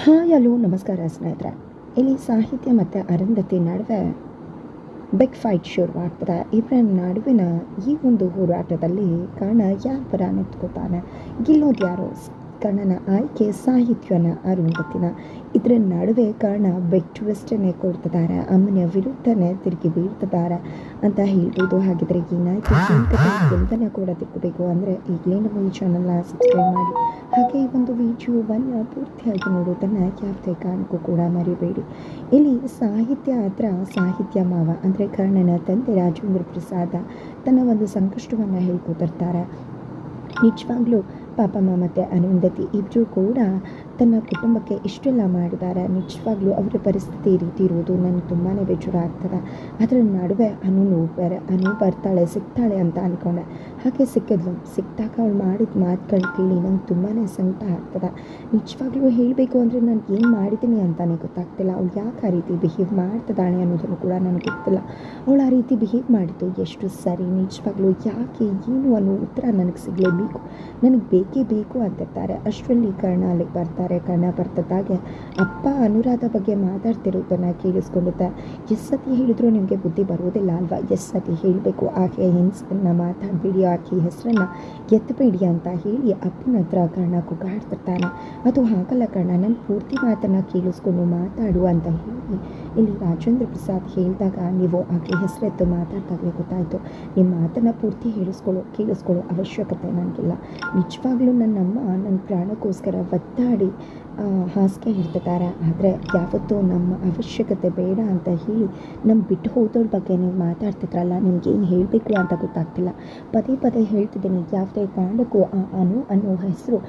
Hi hello ನಮಸ್ಕಾರ ಸ್ನೇಹಿತರೆ. ಇಲ್ಲಿ ಸಾಹಿತ್ಯ ಮತ್ತು ಅರಂಧತಿ ನಡುವೆ ಬಿಗ್ ಫೈಟ್ ಶುರುವಾಗ್ತದೆ ಇವರ ನಡುವಿನ ಈ ಒಂದು ಹೋರಾಟದಲ್ಲಿ ಕಾಣ ಯಾರ ಪರ ನಿಂತ್ಕೋತಾನೆ ಗೆಲ್ಲೋದು ಯಾರು? ಕರ್ಣನ ಆಯ್ಕೆ ಸಾಹಿತ್ಯನ ಅರುಂಧತಿನ. ಇದರ ನಡುವೆ ಕರ್ಣ ಬೆಟ್ ಟ್ವಿಸ್ಟನ್ನೇ ಕೊಡ್ತಿದ್ದಾರೆ ಅಮ್ಮನ ವಿರುದ್ಧನೇ ತಿರುಗಿ ಬೀಳ್ತಿದ್ದಾರೆ ಅಂತ ಹೇಳ್ಬೋದು. ಹಾಗಿದ್ರೆ ಏನಾಯ್ತು ಚಿಂತನೆ ಕೂಡ ತಿಕ್ಕಬೇಕು ಅಂದರೆ ಈಗಲೇ ನಮ್ಮ ಈ ಚಾನಲ್ನ ಸಬ್ಸ್ಕ್ರೈಬ್ ಮಾಡಿ. ಹಾಗೆ ಈ ಒಂದು ವಿಡಿಯೋವನ್ನು ಪೂರ್ತಿಯಾಗಿ ನೋಡೋದನ್ನು ಯಾವುದೇ ಕಾರಣಕ್ಕೂ ಕೂಡ ಮರಿಬೇಡಿ. ಇಲ್ಲಿ ಸಾಹಿತ್ಯ ಹತ್ರ ಸಾಹಿತ್ಯ ಮಾವ ಅಂದರೆ ಕರ್ಣನ ತಂದೆ ರಾಜೇಂದ್ರ ಪ್ರಸಾದ ತನ್ನ ಒಂದು ಸಂಕಷ್ಟವನ್ನು ಹೇಳ್ಕೊತಿರ್ತಾರೆ. ನಿಜವಾಗ್ಲೂ ಪಾಪಮ್ಮ ಮತ್ತು ಅರುಂಧತಿ ಇಬ್ಬರು ಕೂಡ ತನ್ನ ಕುಟುಂಬಕ್ಕೆ ಇಷ್ಟೆಲ್ಲ ಮಾಡಿದ್ದಾರೆ. ನಿಜವಾಗ್ಲೂ ಅವರ ಪರಿಸ್ಥಿತಿ ಈ ರೀತಿ ಇರುವುದು ನನಗೆ ತುಂಬಾ ಬೇಜಾರ ಆಗ್ತದೆ. ಅದರ ನಡುವೆ ಅನು ನೋಡ್ಬೇರೆ ಅನು ಬರ್ತಾಳೆ, ಸಿಗ್ತಾಳೆ ಅಂತ ಅಂದ್ಕೊಂಡೆ ಹಾಗೆ ಸಿಕ್ಕಿದ್ಲು. ಸಿಕ್ಕಿದಾಗ ಅವಳು ಮಾಡಿದ ಮಾತುಗಳು ಕೇಳಿ ನಂಗೆ ತುಂಬಾ ಸಂಕಟ ಆಗ್ತದೆ. ನಿಜವಾಗ್ಲೂ ಹೇಳಬೇಕು ಅಂದರೆ ನಾನು ಏನು ಮಾಡಿದ್ದೀನಿ ಅಂತಲೇ ಗೊತ್ತಾಗ್ತಿಲ್ಲ. ಅವಳು ಯಾಕೆ ಆ ರೀತಿ ಬಿಹೇವ್ ಮಾಡ್ತಿದ್ದಾಳೆ ಅನ್ನೋದನ್ನು ಕೂಡ ನನಗೆ ಗೊತ್ತಿಲ್ಲ. ಅವಳು ಆ ರೀತಿ ಬಿಹೇವ್ ಮಾಡಿದ್ದು ಎಷ್ಟು ಸರಿ. ನಿಜವಾಗ್ಲೂ ಯಾಕೆ ಏನು ಅನ್ನೋ ಉತ್ತರ ನನಗೆ ಸಿಗಲೇಬೇಕು. ನನಗೆ ಬೇಕೇ ಬೇಕು ಅಂತಿರ್ತಾರೆ? ಅಷ್ಟರಲ್ಲಿ ಕರ್ಣ ಅಲ್ಲಿಗೆ ಬರ್ತಾರೆ, ಕರ್ಣ ಬರ್ತದಾಗೆ ಅಪ್ಪ ಅನುರಾಧ ಬಗ್ಗೆ ಮಾತಾಡ್ತಿರೋದನ್ನು ಕೇಳಿಸ್ಕೊಂಡಿದ್ದೆ ಎಷ್ಟು ಸತಿ ಹೇಳಿದ್ರು ನಿಮಗೆ ಬುದ್ಧಿ ಬರುವುದಿಲ್ಲ ಅಲ್ವಾ? ಎಷ್ಟು ಸತಿ ಹೇಳಬೇಕು. ಆಕೆ ಹೆಣ್ಸನ್ನ ಮಾತಾಡಬೇಡಿ, ಆಕೆ ಹೆಸರನ್ನು ಎತ್ತಬೇಡಿ ಅಂತ ಹೇಳಿ ಅಪ್ಪನ ಹತ್ರ ಕರ್ಣ ಕುಗಾಡ್ತಿರ್ತಾನೆ. ಅದು ಹಾಗಲ್ಲ ಕರ್ಣ ನನ್ನ ಪೂರ್ತಿ ಮಾತನ್ನು ಕೇಳಿಸ್ಕೊಂಡು ಮಾತಾಡು ಅಂತ ಹೇಳಿ. ಇಲ್ಲಿ ರಾಜೇಂದ್ರ ಪ್ರಸಾದ್ ಹೇಳಿದಾಗ ನೀವು ಆಕೆ ಹೆಸರೆತ್ತು ಮಾತಾಡ್ತಾಗಲೇ ಗೊತ್ತಾಯಿತು. ನಿಮ್ಮ ಮಾತನ್ನು ಪೂರ್ತಿ ಹೇಳಿಸ್ಕೊಳ್ಳೋ, ಕೇಳಿಸ್ಕೊಳ್ಳೋ ಅವಶ್ಯಕತೆ ನನಗಿಲ್ಲ. ನಿಜವಾಗ್ಲೂ ನನ್ನಮ್ಮ ನನ್ನ ಪ್ರಾಣಕ್ಕೋಸ್ಕರ ಒತ್ತಾಡಿ ಹಾಸಿಗೆ ಹಿಡ್ತಿದ್ದಾರೆ ಆದರೆ ಯಾವತ್ತೂ ನಮ್ಮ ಅವಶ್ಯಕತೆ ಬೇಡ ಅಂತ ಹೇಳಿ ನಮ್ಮ ಬಿಟ್ಟು ಹೋದವ್ರ ಬಗ್ಗೆ ನೀವು ಮಾತಾಡ್ತಿದ್ರಲ್ಲ, ನಿಮ್ಗೇನು ಹೇಳಬೇಕು ಅಂತ ಗೊತ್ತಾಗ್ತಿಲ್ಲ. ಪದೇ ಪದೇ ಹೇಳ್ತಿದ್ದೀನಿ, ಯಾವುದೇ ಕಾರಣಕ್ಕೂ ಆ ಅನು ಅನ್ನೋ ಹೆಸರು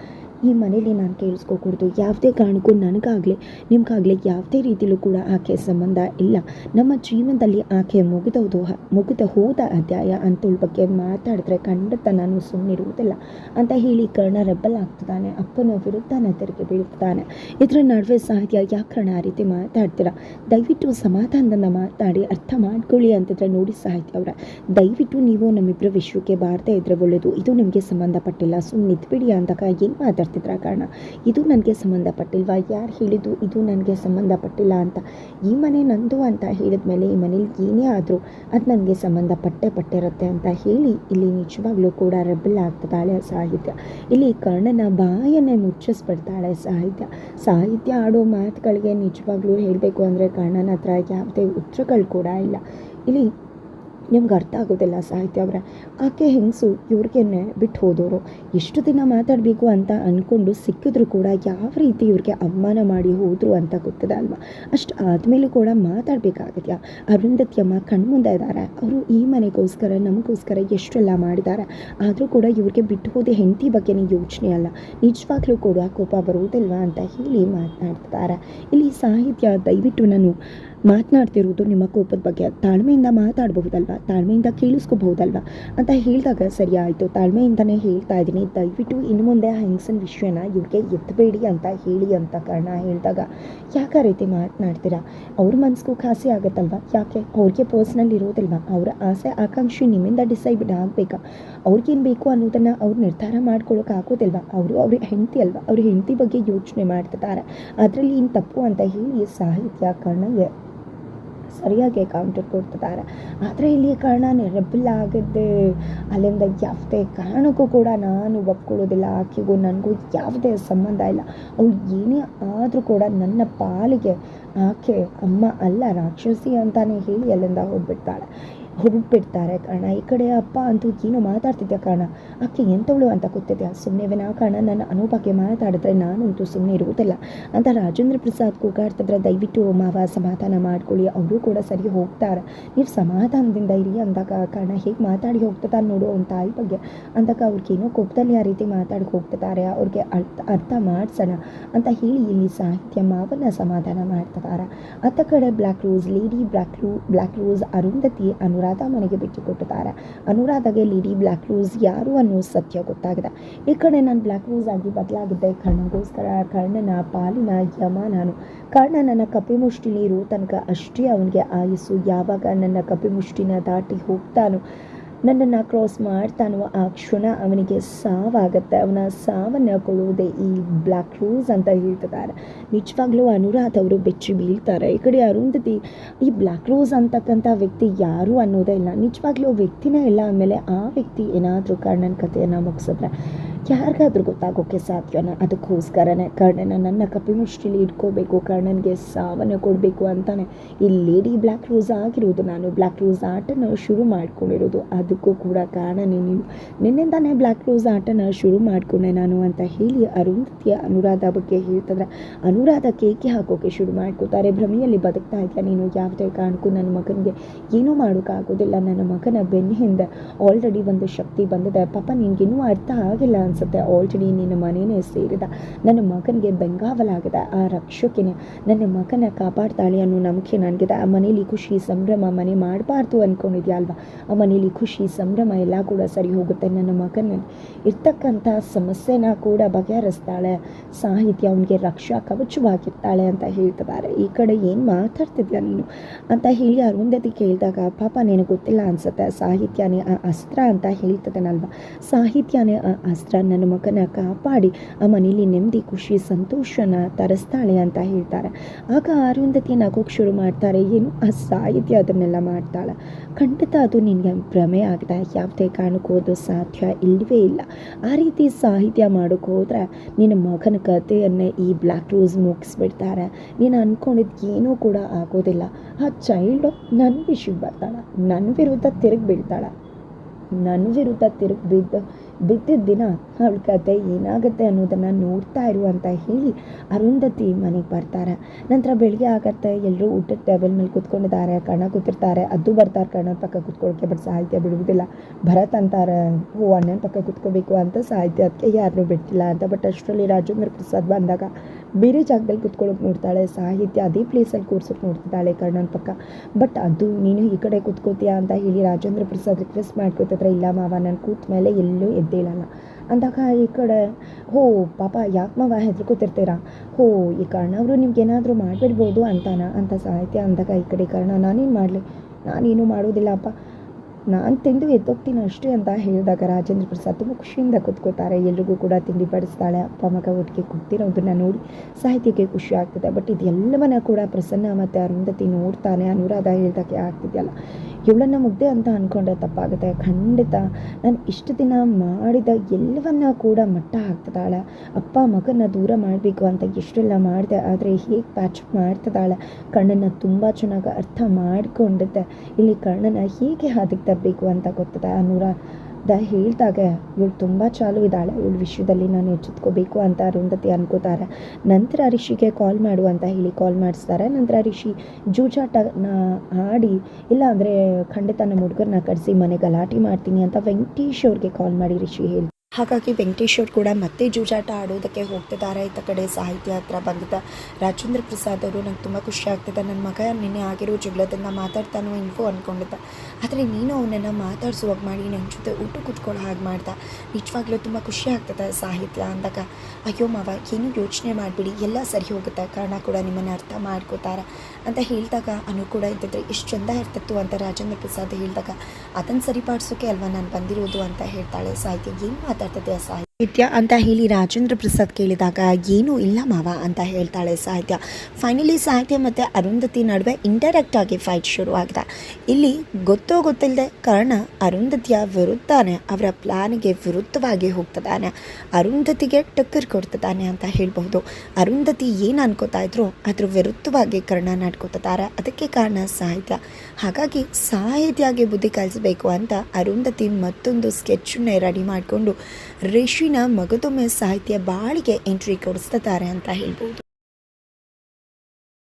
ಈ ಮನೇಲಿ ನಾನು ಕೇಳಿಸ್ಕೋಕೂಡ್ದು ಯಾವುದೇ ಕಾರಣಕ್ಕೂ ನನಗಾಗಲಿ, ನಿಮ್ಗಾಗಲಿ ಯಾವುದೇ ರೀತಿಲೂ ಕೂಡ ಆಕೆ ಸಂಬಂಧ ಇಲ್ಲ. ನಮ್ಮ ಜೀವನದಲ್ಲಿ ಆಕೆ ಮುಗಿದೋದು ಮುಗಿದ ಹೋದ ಅಧ್ಯಾಯ ಅಂತೋಳ ಬಗ್ಗೆ ಮಾತಾಡಿದ್ರೆ ಖಂಡಿತ ನಾನು ಸುಮ್ಮನಿರುವುದಿಲ್ಲ ಅಂತ ಹೇಳಿ ಕರ್ಣ ರೆಬ್ಬಲ್ ಆಗ್ತಿದ್ದಾನೆ, ಅಪ್ಪನ ವಿರುದ್ಧನ ತೆರಿಗೆ ಬೀಳ್ತಾನೆ ಇದರ ನಡುವೆ ಸಾಹಿತ್ಯ ಯಾಕೆ ಕರ್ಣ ಆ ರೀತಿ ಮಾತಾಡ್ತೀರಾ? ದಯವಿಟ್ಟು ಸಮಾಧಾನದಿಂದ ಮಾತಾಡಿ, ಅರ್ಥ ಮಾಡ್ಕೊಳ್ಳಿ ಅಂತಿದ್ರೆ ನೋಡಿ ಸಾಹಿತ್ಯ ಅವರ. ದಯವಿಟ್ಟು ನೀವು ನಮ್ಮಿಬ್ಬರ ವಿಶ್ವಕ್ಕೆ ಬಾರದೇ ಇದ್ರೆ ಒಳ್ಳೆಯದು ಇದು ನಿಮಗೆ ಸಂಬಂಧಪಟ್ಟಿಲ್ಲ. ಸುಮ್ಮನೆ ಇದ್ಬಿಡಿ ಅಂದಾಗ ಏನು ಮಾತಾಡ್ತಿದ್ರ ಕಾರಣ? ಇದು ನನಗೆ ಸಂಬಂಧಪಟ್ಟಿಲ್ವಾ? ಯಾರು ಹೇಳಿದ್ದು ಇದು ನನಗೆ ಸಂಬಂಧಪಟ್ಟಿಲ್ಲ ಅಂತ? ಈ ಮನೆ ನಂದು ಅಂತ ಹೇಳಿದ ಮೇಲೆ ಈ ಮನೇಲಿ ಏನೇ ಆದರೂ ಅದು ನನಗೆ ಸಂಬಂಧಪಟ್ಟೆ ಪಟ್ಟಿರುತ್ತೆ ಅಂತ ಹೇಳಿ ಇಲ್ಲಿ ನಿಜವಾಗ್ಲೂ ಕೂಡ ರೆಬಲ್ ಆಗ್ತದಾಳೆ ಸಾಹಿತ್ಯ. ಇಲ್ಲಿ ಕರ್ಣನ ಬಾಯನ್ನೇ ಮುಚ್ಚಿಸ್ಬಿಡ್ತಾಳೆ ಸಾಹಿತ್ಯ. ಸಾಹಿತ್ಯ ಆಡೋ ಮಾತುಗಳಿಗೆ ನಿಜವಾಗ್ಲೂ ಹೇಳಬೇಕು ಅಂದರೆ ಕರ್ಣನ ಹತ್ರ ಯಾವುದೇ ಉತ್ತರಗಳು ಕೂಡ ಇಲ್ಲ. ಇಲ್ಲಿ ನಿಮ್ಗೆ ಅರ್ಥ ಆಗೋದಿಲ್ಲ ಸಾಹಿತ್ಯ ಅವರ. ಆಕೆ ಹೆಂಗಸು ಇವ್ರಿಗೇನೆ ಬಿಟ್ಟು ಹೋದವರು ಎಷ್ಟು ದಿನ ಮಾತಾಡಬೇಕು ಅಂತ ಅಂದ್ಕೊಂಡು ಸಿಕ್ಕಿದ್ರು ಕೂಡ ಯಾವ ರೀತಿ ಇವ್ರಿಗೆ ಅವಮಾನ ಮಾಡಿ ಹೋದರು ಅಂತ ಗೊತ್ತಿದೆ ಅಲ್ವಾ? ಅಷ್ಟು ಆದಮೇಲೆ ಕೂಡ ಮಾತಾಡಬೇಕಾಗತ್ಯಾ? ಅರುಂಧತ್ಯಮ್ಮ ಕಣ್ಮುಂದೆ ಇದ್ದಾರೆ ಅವರು ಈ ಮನೆಗೋಸ್ಕರ, ನಮಗೋಸ್ಕರ ಎಷ್ಟೆಲ್ಲ ಮಾಡಿದ್ದಾರೆ ಆದರೂ ಕೂಡ ಇವ್ರಿಗೆ ಬಿಟ್ಟು ಹೋದ ಹೆಂಡತಿ ಬಗ್ಗೆನೇ ಯೋಚನೆ ಅಲ್ಲ. ನಿಜವಾಗ್ಲೂ ಕೂಡ ಕೋಪ ಬರುವುದಿಲ್ವಾ ಅಂತ ಹೇಳಿ ಮಾತನಾಡ್ತಿದ್ದಾರೆ ಇಲ್ಲಿ ಸಾಹಿತ್ಯ ದಯವಿಟ್ಟು ನಾನು ಮಾತನಾಡ್ತಿರೋದು ನಿಮ್ಮ ಕೋಪದ ಬಗ್ಗೆ ತಾಳ್ಮೆಯಿಂದ ಮಾತಾಡಬಹುದಲ್ವಾ? ತಾಳ್ಮೆಯಿಂದ ಕೇಳಿಸ್ಕೋಬಹುದಲ್ವ? ಅಂತ ಹೇಳಿದಾಗ ಸರಿ ಆಯಿತು, ತಾಳ್ಮೆಯಿಂದನೇ ಹೇಳ್ತಾ ಇದ್ದೀನಿ. ದಯವಿಟ್ಟು ಇನ್ನು ಮುಂದೆ ಆ ಹೆಂಗಸನ ವಿಷಯನ ಇವ್ರಿಗೆ ಎತ್ತಬೇಡಿ ಅಂತ ಹೇಳಿ ಅಂತ ಕಾರಣ ಹೇಳಿದಾಗ, ಯಾಕೆ ಆ ರೀತಿ ಮಾತನಾಡ್ತೀರಾ? ಅವ್ರ ಮನಸ್ಸಿಗೂ ಖಾಸಿ ಆಗುತ್ತಲ್ವಾ? ಯಾಕೆ? ಅವ್ರಿಗೆ ಪರ್ಸ್ನಲ್ ಇರೋದಿಲ್ವಾ? ಅವರ ಆಸೆ ಆಕಾಂಕ್ಷೆ ನಿಮ್ಮಿಂದ ಡಿಸೈಡ್ ಆಗಬೇಕಾ? ಅವ್ರಿಗೇನು ಬೇಕು ಅನ್ನೋದನ್ನು ಅವ್ರು ನಿರ್ಧಾರ ಮಾಡ್ಕೊಳ್ಳೋಕೆ ಆಗೋದಿಲ್ವ? ಅವರು ಅವ್ರ ಹೆಂಡತಿ ಅಲ್ವಾ? ಅವ್ರ ಹೆಂಡತಿ ಬಗ್ಗೆ ಯೋಚನೆ ಮಾಡ್ತಿದ್ದಾರೆ ಅದರಲ್ಲಿ ಏನು ತಪ್ಪು ಅಂತ ಹೇಳಿ ಸಾಹಿತ್ಯ ಕರ್ಣಗೆ ಸರಿಯಾಗಿ ಕೌಂಟರ್ ಕೊಡ್ತಿದ್ದಾರೆ. ಆದರೆ ಇಲ್ಲಿ ಕಾರಣ ರೆಬಲ್ ಆಗಿದ್ದೆ ಅಲ್ಲಿಂದ ಯಾವುದೇ ಕಾರಣಕ್ಕೂ ಕೂಡ ನಾನು ಒಪ್ಕೊಳ್ಳೋದಿಲ್ಲ ಆಕೆಗೂ ನನಗೂ ಯಾವುದೇ ಸಂಬಂಧ ಇಲ್ಲ. ಅವಳು ಏನೇ ಆದರೂ ಕೂಡ ನನ್ನ ಪಾಲಿಗೆ ಆಕೆ ಅಮ್ಮ ಅಲ್ಲ, ರಾಕ್ಷಸಿ ಅಂತಾನೆ ಹೇಳಿ ಅಲ್ಲಿಂದ ಹೋಗ್ಬಿಡ್ತಾಳೆ. ಹುಡುಕ್ಬಿಡ್ತಾರೆ ಕಾರಣ. ಈ ಕಡೆ ಅಪ್ಪ ಅಂತೂ ಏನೋ ಮಾತಾಡ್ತಿದ್ದೆ ಕಾರಣ? ಆಕೆ ಎಂಥವಳು ಅಂತ ಗೊತ್ತಿದೆ ಸುಮ್ಮನೆ ವಿನಾಕಾರಣ ನನ್ನ ಅನು ಬಗ್ಗೆ ಮಾತಾಡಿದ್ರೆ ನಾನಂತೂ ಸುಮ್ಮನೆ ಇರುವುದಿಲ್ಲ. ಅಂತ ರಾಜೇಂದ್ರ ಪ್ರಸಾದ್ ಕೂಗಾಡ್ತಿದ್ರೆ ದಯವಿಟ್ಟು ಮಾವ ಸಮಾಧಾನ ಮಾಡ್ಕೊಳ್ಳಿ, ಅವರು ಕೂಡ ಸರಿ ಹೋಗ್ತಾರೆ. ನೀವು ಸಮಾಧಾನದಿಂದ ಇರಿ ಅಂದಾಗ ಕಾರಣ, ಹೇಗೆ ಮಾತಾಡಿ ಹೋಗ್ತಿದ್ದಾರೆ ನೋಡು ಅವ್ನ ತಾಯಿ ಬಗ್ಗೆ. ಅಂದಾಗ ಅವ್ರಿಗೇನೋ ಕೋಪದಲ್ಲಿ ಆ ರೀತಿ ಮಾತಾಡಿ ಹೋಗ್ತಿದ್ದಾರೆ, ಅವ್ರಿಗೆ ಅರ್ಥ ಅರ್ಥ ಮಾಡಿಸೋಣ ಅಂತ ಹೇಳಿ ಇಲ್ಲಿ ಸಾಹಿತ್ಯ ಮಾವನ್ನ ಸಮಾಧಾನ ಮಾಡ್ತಿದ್ದಾರೆ ಅತ್ತ ಕಡೆ black rose, lady black rose black rose, Arundhati Anuradha ಮನೆಗೆ ಬಿಟ್ಟು ಕೊಟ್ಟಿದ್ದಾರೆ ಅನುರಾಧಗೆ ಲೇಡಿ ಬ್ಲ್ಯಾಕ್ ರೋಸ್ ಯಾರು ಅನ್ನೋ ಸತ್ಯ ಗೊತ್ತಾಗಿದೆ. ಈ ಕಡೆ ನಾನು ಬ್ಲ್ಯಾಕ್ ರೋಸ್ ಆಗಿ ಬದಲಾಗಿದ್ದೆ. ಕರ್ಣಗೋಸ್ಕರ ಕರ್ಣನ ಪಾಲಿನ ಯಮ ನಾನು. ಕರ್ಣ ನನ್ನ ನೀರು ತನಕ ಅಷ್ಟೇ ಅವನಿಗೆ ಆಯಸ್ಸು. ಯಾವಾಗ ನನ್ನ ಕಪಿಮುಷ್ಟಿನ ದಾಟಿ ಹೋಗ್ತಾನೋ ನನ್ನನ್ನು ಕ್ರಾಸ್ ಮಾಡ್ತಾನೋ ಆ ಕ್ಷಣ ಅವನಿಗೆ ಸಾವಾಗತ್ತೆ. ಅವನ ಸಾವನ್ನು ಕೊಡುವುದೇ ಈ ಬ್ಲ್ಯಾಕ್ ರೂಸ್ ಅಂತ ಹೇಳ್ತಿದ್ದಾರೆ. ನಿಜವಾಗ್ಲೂ ಅನುರಾಧ್ ಅವರು ಬೆಚ್ಚಿ ಬೀಳ್ತಾರೆ. ಈ ಕಡೆ ಅರುಂಧತಿ, ಈ ಬ್ಲ್ಯಾಕ್ ರೋಸ್ ಅಂತಕ್ಕಂಥ ವ್ಯಕ್ತಿ ಯಾರು ಅನ್ನೋದೇ ಇಲ್ಲ. ನಿಜವಾಗ್ಲೂ ವ್ಯಕ್ತಿನೇ ಇಲ್ಲ ಅಂದಮೇಲೆ ಆ ವ್ಯಕ್ತಿ ಏನಾದರೂ ಕರ್ಣನ ಕಥೆಯನ್ನು ಮುಗಿಸಿದ್ರೆ ಯಾರಿಗಾದ್ರೂ ಗೊತ್ತಾಗೋಕ್ಕೆ ಸಾಧ್ಯನ? ಅದಕ್ಕೋಸ್ಕರನೇ ಕರ್ಣನ ನನ್ನ ಕಪಿಮುಷ್ಟಿಲಿ ಇಟ್ಕೋಬೇಕು, ಕರ್ಣನಿಗೆ ಸಾವನ್ನು ಕೊಡಬೇಕು ಅಂತಾನೆ. ಈ ಲೇಡಿ ಬ್ಲ್ಯಾಕ್ ರೋಸ್ ಆಗಿರೋದು ನಾನು. ಬ್ಲ್ಯಾಕ್ ರೋಸ್ ಆಟನ ಶುರು ಮಾಡ್ಕೊಂಡಿರೋದು ಅದಕ್ಕೂ ಕೂಡ ಕಾರಣ ನೀನು. ನಿನ್ನಿಂದಾನೇ ಬ್ಲ್ಯಾಕ್ ರೋಸ್ ಆಟನ ಶುರು ಮಾಡ್ಕೊಂಡೆ ನಾನು ಅಂತ ಹೇಳಿ ಅರುಂಧತಿಯ ಅನುರಾಧ ಬಗ್ಗೆ ಹೇಳ್ತಂದ್ರೆ ಅನುರಾಧ ಕೇಕೆ ಹಾಕೋಕೆ ಶುರು ಮಾಡ್ಕೋತಾರೆ. ಭ್ರಮೆಯಲ್ಲಿ ಬದುಕ್ತಾ ಇದೆಯಾ ನೀನು ಯಾವುದೇ ಕಾರಣಕ್ಕೂ ನನ್ನ ಮಗನಿಗೆ ಏನೂ ಮಾಡೋಕ್ಕಾಗೋದಿಲ್ಲ ನನ್ನ ಮಗನ ಬೆನ್ನ ಹಿಂದೆ ಆಲ್ರೆಡಿ ಒಂದು ಶಕ್ತಿ ಬಂದಿದೆ. ಪಾಪ ನಿನಗಿನ್ನೂ ಅರ್ಥ ಆಗಿಲ್ಲ ಅನಿಸುತ್ತೆ. ಆಲ್ರೆಡಿ ನಿನ್ನ ಮನೆಯೇ ಸೇರಿದ. ನನ್ನ ಮಗನಿಗೆ ಬೆಂಗಾವಲಾಗಿದೆ ಆ ರಕ್ಷಕಿನೇ ನನ್ನ ಮಗನ ಕಾಪಾಡ್ತಾಳೆ ಅನ್ನೋ ನಂಬಿಕೆ ನನಗಿದೆ. ಆ ಮನೇಲಿ ಖುಷಿ, ಸಂಭ್ರಮ, ಮನೆ ಮಾಡಬಾರ್ದು ಅಂದ್ಕೊಂಡಿದ್ಯಾ ಅಲ್ವಾ? ಆ ಮನೇಲಿ ಖುಷಿ ಸಂಭ್ರಮ ಎಲ್ಲ ಕೂಡ ಸರಿ ಹೋಗುತ್ತೆ. ನನ್ನ ಮಗನ ಇರ್ತಕ್ಕಂಥ ಸಮಸ್ಯೆನ ಕೂಡ ಬಗೆಹರಿಸ್ತಾಳೆ. ಸಾಹಿತ್ಯ ಅವನಿಗೆ ರಕ್ಷಾ ಕವಚವಾಗಿರ್ತಾಳೆ ಅಂತ ಹೇಳ್ತಿದ್ದಾರೆ. ಈ ಕಡೆ ಏನು ಮಾತಾಡ್ತಿದ್ಯಾ ನೀನು? ಅಂತ ಹೇಳಿ ಅರುಂಧತಿ ಕೇಳಿದಾಗ, ಪಾಪ ನಿನಗೆ ಗೊತ್ತಿಲ್ಲ ಅನ್ಸುತ್ತೆ. ಸಾಹಿತ್ಯನೇ ಆ ಅಸ್ತ್ರ ಅಂತ ಹೇಳ್ತದನಲ್ವ? ಸಾಹಿತ್ಯನೇ ಆ ಅಸ್ತ್ರ ನನ್ನ ಮಗನ ಕಾಪಾಡಿ, ಆ ಮನೇಲಿ ನೆಮ್ಮದಿ, ಖುಷಿ, ಸಂತೋಷನ ತರಿಸ್ತಾಳೆ ಅಂತ ಹೇಳ್ತಾರೆ. ಆಗ ಅರುಂಧತಿ ನಗೋಕ್ಕೆ ಶುರು ಮಾಡ್ತಾರೆ, ಏನು ಆ ಸಾಹಿತ್ಯ ಅದನ್ನೆಲ್ಲ ಮಾಡ್ತಾಳೆ? ಖಂಡಿತ ಅದು ನಿನಗೆ ಭ್ರಮೆ ಆಗಿದೆ. ಯಾವುದೇ ಕಾರಣಕ್ಕೂ ಸಾಧ್ಯ ಇಲ್ಲವೇ ಇಲ್ಲ. ಆ ರೀತಿ ಸಾಹಿತ್ಯ ಮಾಡೋಕ್ಕೆ ಹೋದ್ರೆ ನಿನ್ನ ಮಗನ ಕಥೆಯನ್ನೇ ಈ ಬ್ಲ್ಯಾಕ್ ರೋಸ್ ಮುಗಿಸ್ಬಿಡ್ತಾರೆ. ನೀನು ಅಂದ್ಕೊಂಡಿದ್ದು ಏನೂ ಕೂಡ ಆಗೋದಿಲ್ಲ. ಆ ಚೈಲ್ಡು ನನ್ನ ವಿಷಯಕ್ಕೆ ಬರ್ತಾಳೆ. ನನ್ನ ವಿರುದ್ಧ ತಿರುಗಿ ಬೀಳ್ತಾಳೆ ನನ್ನ ವಿರುದ್ಧ ತಿರುಗಿ ಬಿದ್ದು ಬಿದ್ದಿದ್ದ ದಿನ ಅವಳ ಕತೆ ಏನಾಗುತ್ತೆ ಅನ್ನೋದನ್ನು ನೋಡ್ತಾ ಇರು ಅಂತ ಹೇಳಿ ಅರುಂಧತಿ ಮನೆಗೆ ಬರ್ತಾರೆ. ನಂತರ ಬೆಳಿಗ್ಗೆ ಆಗತ್ತೆ ಎಲ್ಲರೂ ಊಟದ ಟೇಬಲ್ ಮೇಲೆ ಕೂತ್ಕೊಂಡಿದ್ದಾರೆ, ಕಣ ಕೂತಿರ್ತಾರೆ ಅದು ಬರ್ತಾರೆ, ಕಣ್ಣನ ಪಕ್ಕ ಕುತ್ಕೊಳ್ಳೋಕೆ ಬಟ್ ಸಾಹಿತ್ಯ ಬಿಡುವುದಿಲ್ಲ. ಭರತ್ ಅಂತಾರೆ, ಓ, ಅಣ್ಣನ ಪಕ್ಕ ಕೂತ್ಕೋಬೇಕು ಅಂತ ಸಾಹಿತ್ಯ ಅದಕ್ಕೆ ಯಾರನ್ನೂ ಬಿಡ್ತಿಲ್ಲ ಅಂತ. ಬಟ್ ಅಷ್ಟರಲ್ಲಿ ರಾಜೇಂದ್ರ ಪ್ರಸಾದ್ ಬಂದಾಗ ಬೇರೆ ಜಾಗದಲ್ಲಿ ಕೂತ್ಕೊಳ್ಳೋಕೆ ನೋಡ್ತಾಳೆ, ಸಾಹಿತ್ಯ ಅದೇ ಪ್ಲೇಸಲ್ಲಿ ಕೂರ್ಸೋಕೆ ನೋಡ್ತಿದ್ದಾಳೆ ಕರ್ಣನ ಪಕ್ಕ. ಬಟ್ ಅದು, ನೀನು ಈ ಕಡೆ ಕೂತ್ಕೋತೀಯಾ ಅಂತ ಹೇಳಿ ರಾಜೇಂದ್ರ ಪ್ರಸಾದ್ ರಿಕ್ವೆಸ್ಟ್ ಮಾಡ್ಕೋತಿದ್ರೆ, ಇಲ್ಲ ಮಾವ, ನಾನು ಕೂತ ಮೇಲೆ ಎಲ್ಲೂ ಎದ್ದೇಳಲ್ಲ ಅಂದಾಗ ಈ ಕಡೆ, ಹೋ, ಪಾಪ, ಯಾಕೆ ಮಗ ಹೆದರ್ಕೋತಿರ್ತೀರಾ ಹೋ, ಈ ಕರ್ಣ ಅವರು ನಿಮ್ಗೆ ಏನಾದರೂ ಮಾಡಿಬಿಡ್ಬೋದು ಅಂತಾನ, ಅಂತ ಸಾಹಿತ್ಯ ಅಂದಾಗ ಈ ಕಡೆ ಕರ್ಣ ನಾನೇನು ಮಾಡಲಿ? ನಾನೇನು ಮಾಡೋದಿಲ್ಲಪ್ಪ ನಾನು ತಿಂದು ಎದ್ದೋಗ್ತೀನಿ ಅಷ್ಟೇ ಅಂತ ಹೇಳಿದಾಗ ರಾಜೇಂದ್ರ ಪ್ರಸಾದ್ ತುಂಬ ಖುಷಿಯಿಂದ ಕೂತ್ಕೋತಾರೆ ಎಲ್ರಿಗೂ ಕೂಡ ತಿಂಡಿ ಬಡಿಸ್ತಾಳೆ. ಅಪ್ಪ, ಮಗ ಒಟ್ಟಿಗೆ ಕೂತಿರೋದನ್ನ ನೋಡಿ ಸಾಹಿತ್ಯಕ್ಕೆ ಖುಷಿ ಆಗ್ತದೆ. ಬಟ್ ಇದೆಲ್ಲವನ್ನ ಕೂಡ ಪ್ರಸನ್ನ ಮತ್ತು ಅರುಂಧತಿ ನೋಡ್ತಾನೆ. ಅನುರಾಧ ಹೇಳ್ದಕ್ಕೆ ಆಗ್ತಿದೆಯಲ್ಲ. ಇವಳನ್ನು ಮುಗ್ದೆ ಅಂತ ಅಂದ್ಕೊಂಡ್ರೆ ತಪ್ಪಾಗುತ್ತೆ. ಖಂಡಿತ ನಾನು ಇಷ್ಟು ದಿನ ಮಾಡಿದ ಎಲ್ಲವನ್ನ ಕೂಡ ಮಟ್ಟ ಹಾಕ್ತಿದ್ದಾಳೆ. ಅಪ್ಪ ಮಗನ ದೂರ ಮಾಡಬೇಕು ಅಂತ ಎಷ್ಟೆಲ್ಲ ಮಾಡಿದೆ, ಆದರೆ ಹೇಗೆ ಪ್ಯಾಚ್ ಮಾಡ್ತಿದ್ದಾಳೆ? ಕಣ್ಣನ್ನು ತುಂಬ ಚೆನ್ನಾಗಿ ಅರ್ಥ ಮಾಡಿಕೊಂಡಿದ್ದೆ. ಇಲ್ಲಿ ಕಣ್ಣನ್ನು ಹೇಗೆ ಅದಕ್ಕೆ ತರಬೇಕು ಅಂತ ಗೊತ್ತದೆ ದ ಹೇಳಿದಾಗ ಇವಳು ತುಂಬ ಚಾಲು ಇದ್ದಾಳೆ. ಇವಳು ವಿಷಯದಲ್ಲಿ ನಾನು ಎಚ್ಚೆತ್ಕೋಬೇಕು ಅಂತ ಅರುಂಧತಿ ಅನ್ಕೋತಾರೆ. ನಂತರ ರಿಷಿಗೆ ಕಾಲ್ ಮಾಡು ಅಂತ ಹೇಳಿ ಕಾಲ್ ಮಾಡಿಸ್ತಾರೆ. ನಂತರ ರಿಷಿ ಜೂಜಾಟನ ಆಡಿ, ಇಲ್ಲ ಅಂದರೆ ಖಂಡಿತ ನಮ್ಮ ಹುಡುಗರನ್ನ ಕರೆಸಿ ಮನೆ ಗಲಾಟೆ ಮಾಡ್ತೀನಿ ಅಂತ ವೆಂಕಟೇಶ್ ಅವ್ರಿಗೆ ಕಾಲ್ ಮಾಡಿ ರಿಷಿ ಹೇಳಿ ಹಾಗಾಗಿ ವೆಂಕಟೇಶ್ವರ್ ಕೂಡ ಮತ್ತೆ ಜೂಜಾಟ ಆಡೋದಕ್ಕೆ ಹೋಗ್ತಿದ್ದಾರೆ. ಇತ್ತ ಕಡೆ ಸಾಹಿತ್ಯ ಹತ್ರ ಬಂದಿದ್ದ ರಾಜೇಂದ್ರ ಪ್ರಸಾದ್ ಅವರು ನಂಗೆ ತುಂಬ ಖುಷಿ ಆಗ್ತಿದೆ. ನನ್ನ ಮಗ ನಿನ್ನೆ ಆಗಿರೋ ಜುಗ್ಲದಿಂದ ಮಾತಾಡ್ತಾನೋ ಇನ್ಫೋ ಅಂದ್ಕೊಂಡಿದ್ದ ಆದರೆ ನೀನು ಅವನನ್ನು ಮಾತಾಡಿಸುವಾಗ ಮಾಡಿ ನನ್ನ ಜೊತೆ ಊಟ ಕುತ್ಕೊಳ್ಳೋ ಹಾಗೆ ಮಾಡ್ದ. ನಿಜವಾಗ್ಲೂ ತುಂಬ ಖುಷಿ ಆಗ್ತದೆ ಸಾಹಿತ್ಯ ಅಂದಾಗ. ಅಯ್ಯೋ ಮಾವ, ಏನು ಯೋಚನೆ ಮಾಡಿಬಿಡಿ. ಎಲ್ಲ ಸರಿ ಹೋಗುತ್ತೆ. ಕಾರಣ ಕೂಡ ನಿಮ್ಮನ್ನು ಅರ್ಥ ಮಾಡ್ಕೋತಾರೆ ಅಂತ ಹೇಳಿದಾಗ ಅನು ಕೂಡ ಇದ್ದಿದ್ರೆ ಎಷ್ಟು ಚಂದ ಇರ್ತಿತ್ತು ಅಂತ ರಾಜೇಂದ್ರ ಪ್ರಸಾದ್ ಹೇಳಿದಾಗ ಅದನ್ನು ಸರಿಪಡಿಸೋಕೆ ಅಲ್ವಾ ನಾನು ಬಂದಿರೋದು? ಅಂತ ಹೇಳ್ತಾಳೆ ಸಾಹಿತ್ಯ. ಏನು ಮಾತಾಡ್ತದೆ ಆ ಸಾಹಿತ್ಯ ಅಂತ ಹೇಳಿ ರಾಜೇಂದ್ರ ಪ್ರಸಾದ್ ಕೇಳಿದಾಗ, ಏನೂ ಇಲ್ಲ ಮಾವ ಅಂತ ಹೇಳ್ತಾಳೆ ಸಾಹಿತ್ಯ. ಫೈನಲಿ ಸಾಹಿತ್ಯ ಮತ್ತು ಅರುಂಧತಿ ನಡುವೆ ಇಂಡೈರೆಕ್ಟ್ ಆಗಿ ಫೈಟ್ ಶುರುವಾಗಿದೆ. ಇಲ್ಲಿ ಗೊತ್ತೋ ಗೊತ್ತಿಲ್ಲದೆ ಕರ್ಣ ಅರುಂಧತಿಯ ವಿರುದ್ಧಾನೆ, ಅವರ ಪ್ಲಾನ್ಗೆ ವಿರುದ್ಧವಾಗಿ ಹೋಗ್ತದಾನೆ ಅರುಂಧತಿಗೆ ಟಕ್ಕರ್ ಕೊಡ್ತದಾನೆ ಅಂತ ಹೇಳ್ಬಹುದು. ಅರುಂಧತಿ ಏನು ಅನ್ಕೋತಾ ಇದ್ರು, ಅದ್ರ ವಿರುದ್ಧವಾಗಿ ಕರ್ಣ ನಡ್ಕೋತಿದ್ದಾರೆ. ಅದಕ್ಕೆ ಕಾರಣ ಸಾಹಿತ್ಯ. ಹಾಗಾಗಿ ಸಾಹಿತ್ಯಗೆ ಬುದ್ಧಿ ಕಲಿಸಬೇಕು ಅಂತ ಅರುಂಧತಿ ಮತ್ತೊಂದು ಸ್ಕೆಚ್ಚನ್ನೇ ರೆಡಿ ಮಾಡಿಕೊಂಡು ರಿಷಿನ ಮಗದೊಮ್ಮೆ ಸಾಹಿತ್ಯ ಬಾಳಿಗೆ ಎಂಟ್ರಿ ಕೊಡಿಸ್ತಿದ್ದಾರೆ ಅಂತ ಹೇಳ್ಬೋದು.